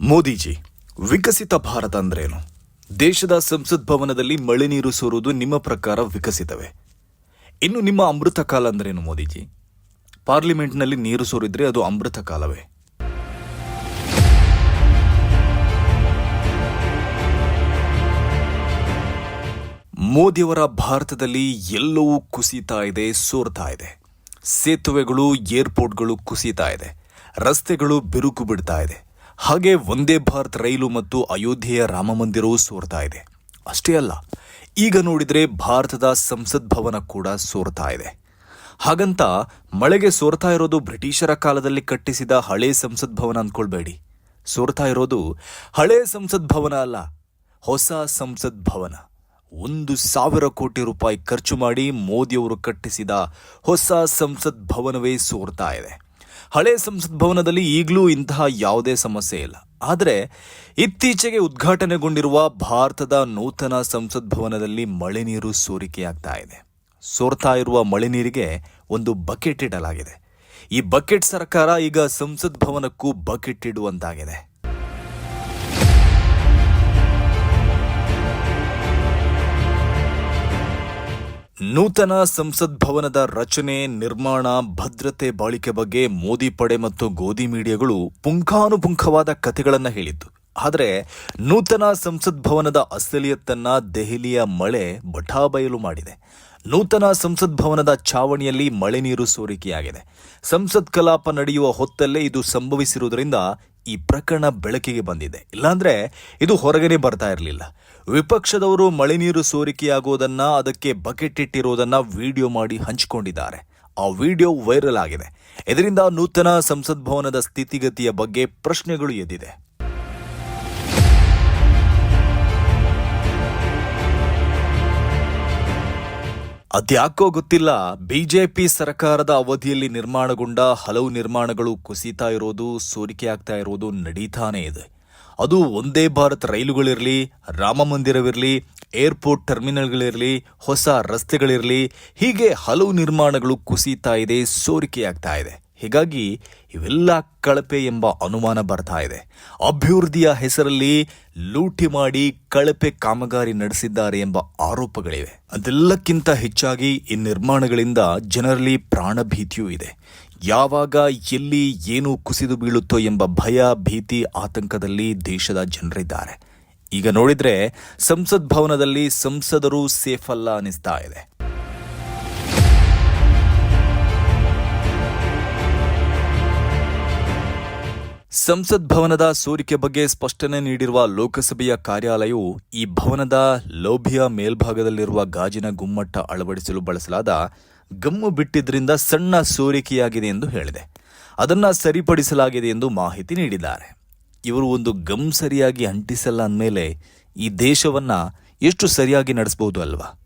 ಮೋದಿಜಿ, ವಿಕಸಿತ ಭಾರತ ಅಂದ್ರೇನು? ದೇಶದ ಸಂಸತ್ ಭವನದಲ್ಲಿ ಮಳೆ ನೀರು ಸೋರುವುದು ನಿಮ್ಮ ಪ್ರಕಾರ ವಿಕಸಿತವೇ? ಇನ್ನು ನಿಮ್ಮ ಅಮೃತ ಕಾಲ ಅಂದ್ರೇನು ಮೋದಿಜಿ? ಪಾರ್ಲಿಮೆಂಟ್ನಲ್ಲಿ ನೀರು ಸೋರಿದ್ರೆ ಅದು ಅಮೃತ ಕಾಲವೇ? ಮೋದಿಯವರ ಭಾರತದಲ್ಲಿ ಎಲ್ಲವೂ ಕುಸಿತಾ ಇದೆ, ಸೋರ್ತಾ ಇದೆ. ಸೇತುವೆಗಳು, ಏರ್ಪೋರ್ಟ್ಗಳು ಕುಸಿತಾ ಇದೆ. ರಸ್ತೆಗಳು ಬಿರುಕು ಬಿಡ್ತಾ ಇದೆ. ಹಾಗೆ ಒಂದೇ ಭಾರತ್ ರೈಲು ಮತ್ತು ಅಯೋಧ್ಯೆಯ ರಾಮ ಮಂದಿರವೂ ಸೋರ್ತಾ ಇದೆ. ಅಷ್ಟೇ ಅಲ್ಲ, ಈಗ ನೋಡಿದರೆ ಭಾರತದ ಸಂಸತ್ ಭವನ ಕೂಡ ಸೋರ್ತಾ ಇದೆ. ಹಾಗಂತ ಮಳೆಗೆ ಸೋರ್ತಾ ಇರೋದು ಬ್ರಿಟಿಷರ ಕಾಲದಲ್ಲಿ ಕಟ್ಟಿಸಿದ ಹಳೆ ಸಂಸತ್ ಭವನ ಅಂದ್ಕೊಳ್ಬೇಡಿ ಸೋರ್ತಾ ಇರೋದು ಹಳೆ ಸಂಸತ್ ಭವನ ಅಲ್ಲ, ಹೊಸ ಸಂಸತ್ ಭವನ. ಒಂದು ಸಾವಿರ ಕೋಟಿ ರೂಪಾಯಿ ಖರ್ಚು ಮಾಡಿ ಮೋದಿಯವರು ಕಟ್ಟಿಸಿದ ಹೊಸ ಸಂಸತ್ ಭವನವೇ ಸೋರ್ತಾ ಇದೆ. ಹಳೆ ಸಂಸತ್ ಭವನದಲ್ಲಿ ಈಗಲೂ ಇಂತಹ ಯಾವುದೇ ಸಮಸ್ಯೆ ಇಲ್ಲ. ಆದರೆ ಇತ್ತೀಚೆಗೆ ಉದ್ಘಾಟನೆಗೊಂಡಿರುವ ಭಾರತದ ನೂತನ ಸಂಸತ್ ಭವನದಲ್ಲಿ ಮಳೆ ನೀರು ಸೋರಿಕೆಯಾಗ್ತಾ ಇದೆ. ಸೋರ್ತಾ ಇರುವ ಮಳೆ ನೀರಿಗೆ ಒಂದು ಬಕೆಟ್ ಇಡಲಾಗಿದೆ. ಈ ಬಕೆಟ್ ಸರ್ಕಾರ ಈಗ ಸಂಸತ್ ಭವನಕ್ಕೂ ಬಕೆಟ್ ಇಡುವಂತಾಗಿದೆ. ನೂತನ ಸಂಸತ್ ಭವನದ ರಚನೆ, ನಿರ್ಮಾಣ, ಭದ್ರತೆ ಬಾಳಿಕೆ ಬಗ್ಗೆ ಮೋದಿ ಪಡೆ ಮತ್ತು ಗೋಧಿ ಮೀಡಿಯಾಗಳು ಪುಂಖಾನುಪುಂಖವಾದ ಕಥೆಗಳನ್ನು ಹೇಳಿತ್ತು ಆದರೆ ನೂತನ ಸಂಸತ್ ಭವನದ ಅಸಲಿಯತ್ತನ್ನ ದೆಹಲಿಯ ಮಳೆ ಬಠಾಬಯಲು ಮಾಡಿದೆ. ನೂತನ ಸಂಸತ್ ಭವನದ ಛಾವಣಿಯಲ್ಲಿ ಮಳೆ ನೀರು ಸೋರಿಕೆಯಾಗಿದೆ. ಸಂಸತ್ ಕಲಾಪ ನಡೆಯುವ ಹೊತ್ತಲ್ಲೇ ಇದು ಸಂಭವಿಸಿರುವುದರಿಂದ ಈ ಪ್ರಕರಣ ಬೆಳಕಿಗೆ ಬಂದಿದೆ. ಇಲ್ಲಾಂದ್ರೆ ಇದು ಹೊರಗಡೆ ಬರ್ತಾ ಇರಲಿಲ್ಲ. ವಿಪಕ್ಷದವರು ಮಳೆ ನೀರು ಸೋರಿಕೆಯಾಗುವುದನ್ನ ಅದಕ್ಕೆ ಬಕೆಟ್ ಇಟ್ಟಿರುವುದನ್ನ ವಿಡಿಯೋ ಮಾಡಿ ಹಂಚಿಕೊಂಡಿದ್ದಾರೆ. ಆ ವಿಡಿಯೋ ವೈರಲ್ ಆಗಿದೆ. ಇದರಿಂದ ನೂತನ ಸಂಸತ್ ಭವನದ ಸ್ಥಿತಿಗತಿಯ ಬಗ್ಗೆ ಪ್ರಶ್ನೆಗಳು ಎದ್ದಿದೆ. ಅದ್ಯಾಕೋ ಗೊತ್ತಿಲ್ಲ, ಬಿಜೆಪಿ ಸರ್ಕಾರದ ಅವಧಿಯಲ್ಲಿ ನಿರ್ಮಾಣಗೊಂಡ ಹಲವು ನಿರ್ಮಾಣಗಳು ಕುಸಿತಾ ಇರೋದು, ಸೋರಿಕೆ ಆಗ್ತಾ ಇರೋದು ನಡೀತಾನೇ ಇದೆ. ಅದು ಒಂದೇ ಭಾರತ್ ರೈಲುಗಳಿರಲಿ, ರಾಮ ಮಂದಿರವಿರಲಿ, ಏರ್ಪೋರ್ಟ್ ಟರ್ಮಿನಲ್ಗಳಿರಲಿ, ಹೊಸ ರಸ್ತೆಗಳಿರಲಿ, ಹೀಗೆ ಹಲವು ನಿರ್ಮಾಣಗಳು ಕುಸಿತಾ ಇದೆ ಸೋರಿಕೆಯಾಗ್ತಾ ಇದೆ. ಹೀಗಾಗಿ ಇವೆಲ್ಲ ಕಳಪೆ ಎಂಬ ಅನುಮಾನ ಬರ್ತಾ ಇದೆ. ಅಭಿವೃದ್ಧಿಯ ಹೆಸರಲ್ಲಿ ಲೂಟಿ ಮಾಡಿ ಕಳಪೆ ಕಾಮಗಾರಿ ನಡೆಸಿದ್ದಾರೆ ಎಂಬ ಆರೋಪಗಳಿವೆ. ಅದೆಲ್ಲಕ್ಕಿಂತ ಹೆಚ್ಚಾಗಿ ಈ ನಿರ್ಮಾಣಗಳಿಂದ ಜನರಲ್ಲಿ ಪ್ರಾಣಭೀತಿಯೂ ಇದೆ. ಯಾವಾಗ, ಎಲ್ಲಿ, ಏನು ಕುಸಿದು ಬೀಳುತ್ತೋ ಎಂಬ ಭಯ, ಭೀತಿ, ಆತಂಕದಲ್ಲಿ ದೇಶದ ಜನರಿದ್ದಾರೆ. ಈಗ ನೋಡಿದ್ರೆ ಸಂಸತ್ ಭವನದಲ್ಲಿ ಸಂಸದರು ಸೇಫ್ ಅಲ್ಲ ಅನಿಸ್ತಾ ಇದೆ. ಸಂಸತ್ ಭವನದ ಸೋರಿಕೆ ಬಗ್ಗೆ ಸ್ಪಷ್ಟನೆ ನೀಡಿರುವ ಲೋಕಸಭೆಯ ಕಾರ್ಯಾಲಯವು ಈ ಭವನದ ಲೋಭಿಯ ಮೇಲ್ಭಾಗದಲ್ಲಿರುವ ಗಾಜಿನ ಗುಮ್ಮಟ್ಟ ಅಳವಡಿಸಲು ಬಳಸಲಾದ ಗಮ್ಮು ಬಿಟ್ಟಿದ್ದರಿಂದ ಸಣ್ಣ ಸೋರಿಕೆಯಾಗಿದೆ ಎಂದು ಹೇಳಿದೆ. ಅದನ್ನು ಸರಿಪಡಿಸಲಾಗಿದೆ ಎಂದು ಮಾಹಿತಿ ನೀಡಿದ್ದಾರೆ. ಇವರು ಒಂದು ಗಮ್ ಸರಿಯಾಗಿ ಅಂಟಿಸಲ್ಲ ಅಂದಮೇಲೆ ಈ ದೇಶವನ್ನ ಎಷ್ಟು ಸರಿಯಾಗಿ ನಡೆಸಬಹುದು ಅಲ್ವಾ?